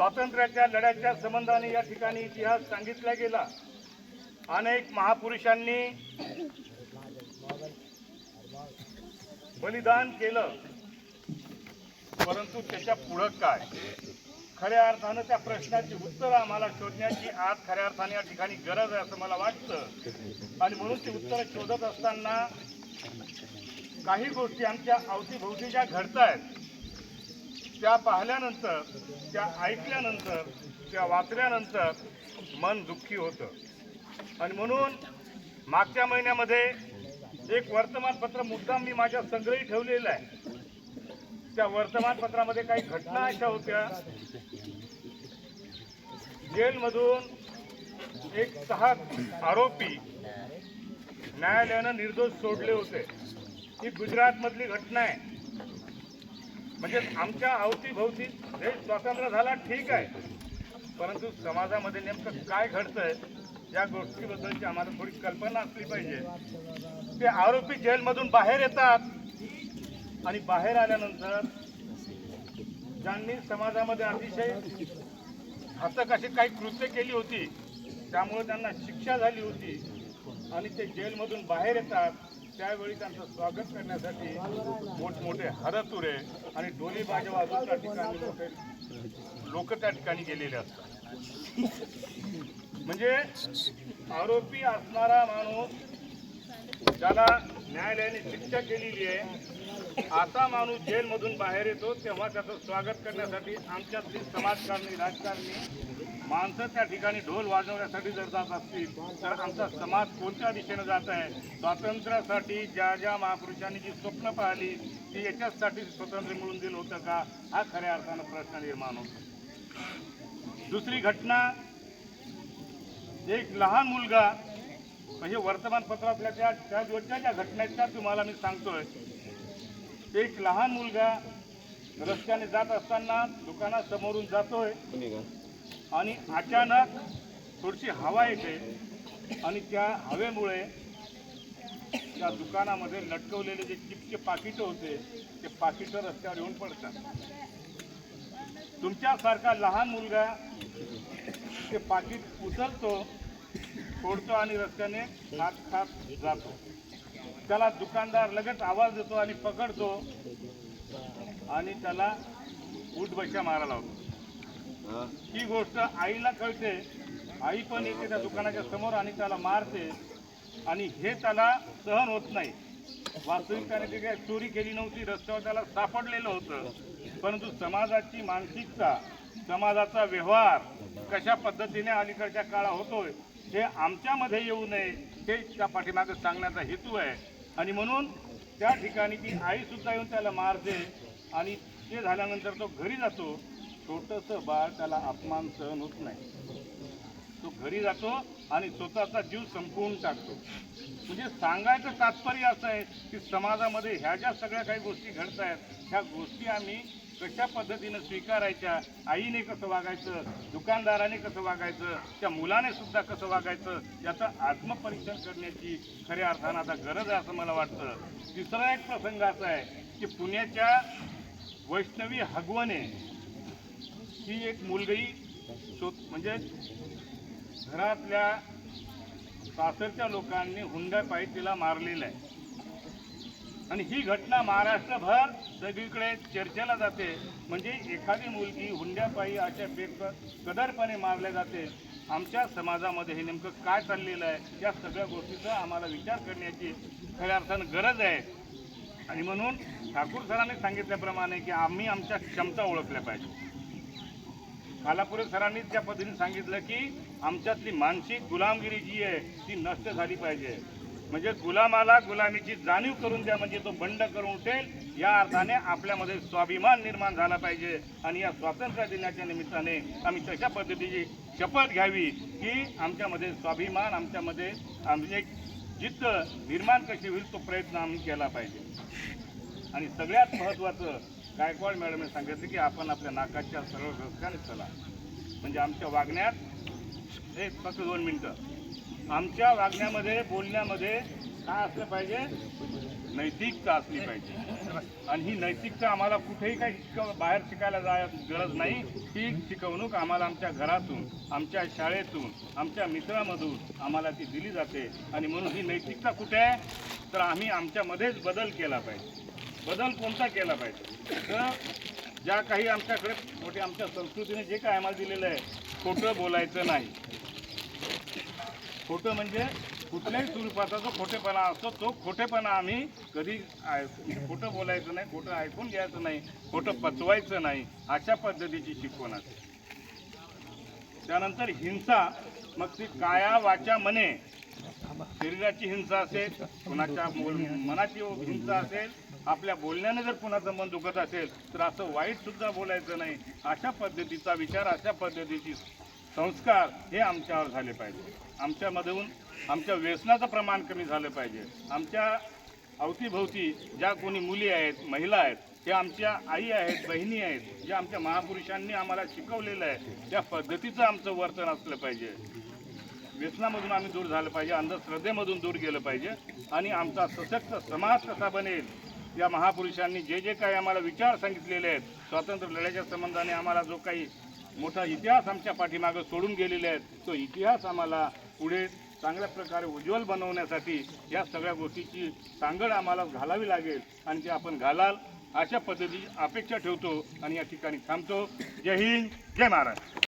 स्वातंत्र्याच्या लढ्याच्या संबंधाने या ठिकाणी इतिहास सांगितला गेला. अनेक महापुरुषांनी बलिदान केलं. परंतु त्याच्या पुढं काय? खऱ्या अर्थानं त्या प्रश्नाची उत्तरं आम्हाला शोधण्याची आज खऱ्या अर्थाने या ठिकाणी गरज आहे असं मला वाटतं. आणि म्हणून ती उत्तरं शोधत असताना काही गोष्टी आमच्या अवतीभोवती ज्या घडत आहेत त्या पाहिल्यानंतर त्या ऐकल्यानंतर त्या वाचल्यानंतर मन दुःखी होतं. आणि म्हणून मागच्या महिन्यामध्ये एक वर्तमानपत्र मुद्दाम मी माझ्या संग्रही ठेवलेलं आहे. त्या वर्तमानपत्रामध्ये काही घटना अशा होत्या. जेलमधून एक सहा आरोपी न्यायालयानं निर्दोष सोडले होते. ही गुजरातमधली घटना आहे. म्हणजे आमच्या अवतीभोवती हे स्वातंत्र्य झाला ठीक आहे. परंतु समाजामध्ये नेमकं काय घडतंय या गोष्टीबद्दलची आम्हाला थोडी कल्पना असली पाहिजे. ते आरोपी जेलमधून बाहेर येतात आणि बाहेर आल्यानंतर ज्यांनी समाजामध्ये अतिशय घातक अशी काही कृत्य केली होती त्यामुळे त्यांना शिक्षा झाली होती आणि ते जेलमधून बाहेर येतात. त्यावेळी त्यांचं स्वागत करण्यासाठी मोठमोठे हरतुरे आणि डोली बाजा वाजून त्या ठिकाणी मोठे लोक त्या ठिकाणी गेलेले असतात. म्हणजे आरोपी असणारा माणूस ज्याला न्यायालयाने शिक्षा केलेली आहे असा माणूस जेलमधून बाहेर येतो तेव्हा त्याचं स्वागत करण्यासाठी आमच्यातली समाजकारणी राजकारणी माणसं त्या ठिकाणी ढोल वाजवण्यासाठी जर जात असतील तर आमचा समाज कोणत्या दिशेनं जात आहे? स्वातंत्र्यासाठी ज्या ज्या महापुरुषांनी जी स्वप्न पाहिली ती याच्याचसाठी स्वातंत्र्य मिळून दिलं होतं का? हा खऱ्या अर्थानं प्रश्न निर्माण होतो. दुसरी घटना एक लहान मुलगा म्हणजे वर्तमानपत्रातल्या त्या त्या दिवसच्या ज्या घटनेच्या आहेत त्या तुम्हाला मी सांगतोय. एक लहान मुलगा रस्त्याने जात असताना दुकानासमोरून जातोय. आणि अचानक थोडीशी हवा येते आणि त्या हवेमुळे त्या दुकानामध्ये लटकवलेले जे चिपचे पाकिटं होते ते पाकिटं रस्त्यावर येऊन पडतात. तुमच्यासारखा लहान मुलगा ते पाकिट उचलतो फोडतो आणि रस्त्याने खात खात जातो. त्याला दुकानदार लगेच आवाज देतो आणि पकडतो आणि त्याला उठबशा मारा लावतो. ही गोष्ट आईला कळते. आई पण येते त्या दुकानाच्या समोर आणि त्याला मारते. आणि हे त्याला सहन होत नाही. वास्तविक त्याने ते काही चोरी केली नव्हती रस्त्यावर त्याला सापडलेलं होतं. परंतु समाजाची मानसिकता समाजाचा व्यवहार कशा पद्धतीने अलीकडच्या काळा होतोय हे आमच्यामध्ये येऊ नये हे त्या पाठीमागे सांगण्याचा हेतू आहे. आणि म्हणून त्या ठिकाणी ती आई सुद्धा येऊन त्याला मारते. आणि ते झाल्यानंतर तो घरी जातो. छोटंसं बाळ त्याला अपमान सहन होत नाही. तो घरी जातो आणि स्वतःचा जीव संपवून टाकतो. म्हणजे सांगायचं तात्पर्य असं आहे की समाजामध्ये ह्या ज्या सगळ्या काही गोष्टी घडत आहेत ह्या गोष्टी आम्ही कशा पद्धतीनं स्वीकारायच्या आईने कसं वागायचं दुकानदाराने कसं वागायचं त्या मुलाने सुद्धा कसं वागायचं याचं आत्मपरीक्षण करण्याची खऱ्या अर्थानं आता गरज आहे असं मला वाटतं. तिसरा एक प्रसंग असा आहे की पुण्याच्या वैष्णवी हगवणे ही एक मुलगी शोध म्हणजे घरातल्या सासरच्या लोकांनी हुंड्यापायी तिला मारलेलं आहे. आणि ही घटना महाराष्ट्रभर सगळीकडे चर्चेला जाते. म्हणजे एखादी मुलगी हुंड्यापायी अशा बेक कदरपणे मारल्या जाते. आमच्या समाजामध्ये हे नेमकं काय चाललेलं आहे? या सगळ्या गोष्टीचा आम्हाला विचार करण्याची खऱ्या अर्थानं गरज आहे. आणि म्हणून ठाकूर सरांनी सांगितल्याप्रमाणे की आम्ही आमच्या क्षमता ओळखल्या पाहिजे. खालापुरे सरांनी त्या पद्धतीने सांगितलं की आमच्यातली मानसिक गुलामगिरी जी आहे ती नष्ट झाली पाहिजे. म्हणजे गुलामाला गुलामीची जाणीव करून द्या म्हणजे तो बंड करून उठेल. या अर्थाने आपल्यामध्ये स्वाभिमान निर्माण झाला पाहिजे. आणि या स्वातंत्र्य दिनाच्या निमित्ताने आम्ही तशा पद्धतीची शपथ घ्यावी की आमच्यामध्ये स्वाभिमान आमच्यामध्ये आमची एक जिद्द निर्माण कशी होईल तो प्रयत्न आम्ही केला पाहिजे. आणि सगळ्यात महत्त्वाचं गायकवाड मॅडमने सांगितलं की आपण आपल्या नाकाच्या सरळ रस्त्याने चला. म्हणजे आमच्या वागण्यात एक फक्त दोन मिनटं. आमच्या वागण्यामध्ये बोलण्यामध्ये काय असलं पाहिजे? नैतिकता असली पाहिजे. आणि ही नैतिकता आम्हाला कुठेही काही शिकव बाहेर शिकायला जाय गरज नाही. ही शिकवणूक आम्हाला आमच्या घरातून आमच्या शाळेतून आमच्या मित्रामधून आम्हाला ती दिली जाते. आणि म्हणून ही नैतिकता कुठे आहे? तर आम्ही आमच्यामध्येच बदल केला पाहिजे. बदल कोणता केला पाहिजे? तर ज्या काही आमच्याकडे मोठे आमच्या संस्कृतीने जे काय आम्हाला दिलेलं आहे खोटं बोलायचं नाही. खोटं म्हणजे कुठल्याही स्वरूपाचा जो खोटेपणा असतो तो खोटेपणा आम्ही कधी आय- खोटं बोलायचं नाही खोटं ऐकून घ्यायचं नाही खोटं पचवायचं नाही अशा पद्धतीची शिकवण असते. त्यानंतर हिंसा मग ती काया वाचा मने. शरीराची हिंसा असेल कुणाच्या मनाची हिंसा असेल आपल्या बोलण्याने जर कुणाचं मन दुखत असेल तर असं वाईट सुद्धा बोलायचं नाही. अशा पद्धतीचा विचार अशा पद्धतीची संस्कार हे आमच्यावर झाले पाहिजे. आमच्यामधून आमच्या व्यसनाचं प्रमाण कमी झालं पाहिजे. आमच्या अवतीभोवती ज्या कोणी मुली आहेत महिला आहेत त्या आमच्या आई आहेत बहिणी आहेत ज्या आमच्या महापुरुषांनी आम्हाला शिकवलेलं आहे त्या पद्धतीचं आमचं वर्तन असलं पाहिजे. व्यसनामधून आम्ही दूर झालं पाहिजे अंधश्रद्धेमधून दूर गेलं पाहिजे आणि आमचा सशक्त समाज कसा बनेल या महापुरुषांनी जे जे काही आम्हाला विचार सांगितलेले आहेत स्वातंत्र्य लढ्याच्या संबंधाने आम्हाला जो काही मोठा इतिहास आमच्या पाठीमागं सोडून गेलेले आहेत तो इतिहास आम्हाला पुढे चांगल्या प्रकारे उज्ज्वल बनवण्यासाठी या सगळ्या गोष्टीची सांगड आम्हाला घालावी लागेल आणि ते आपण घालाल अशा पद्धतीची अपेक्षा ठेवतो आणि या ठिकाणी थांबतो. जय हिंद जय महाराष्ट्र.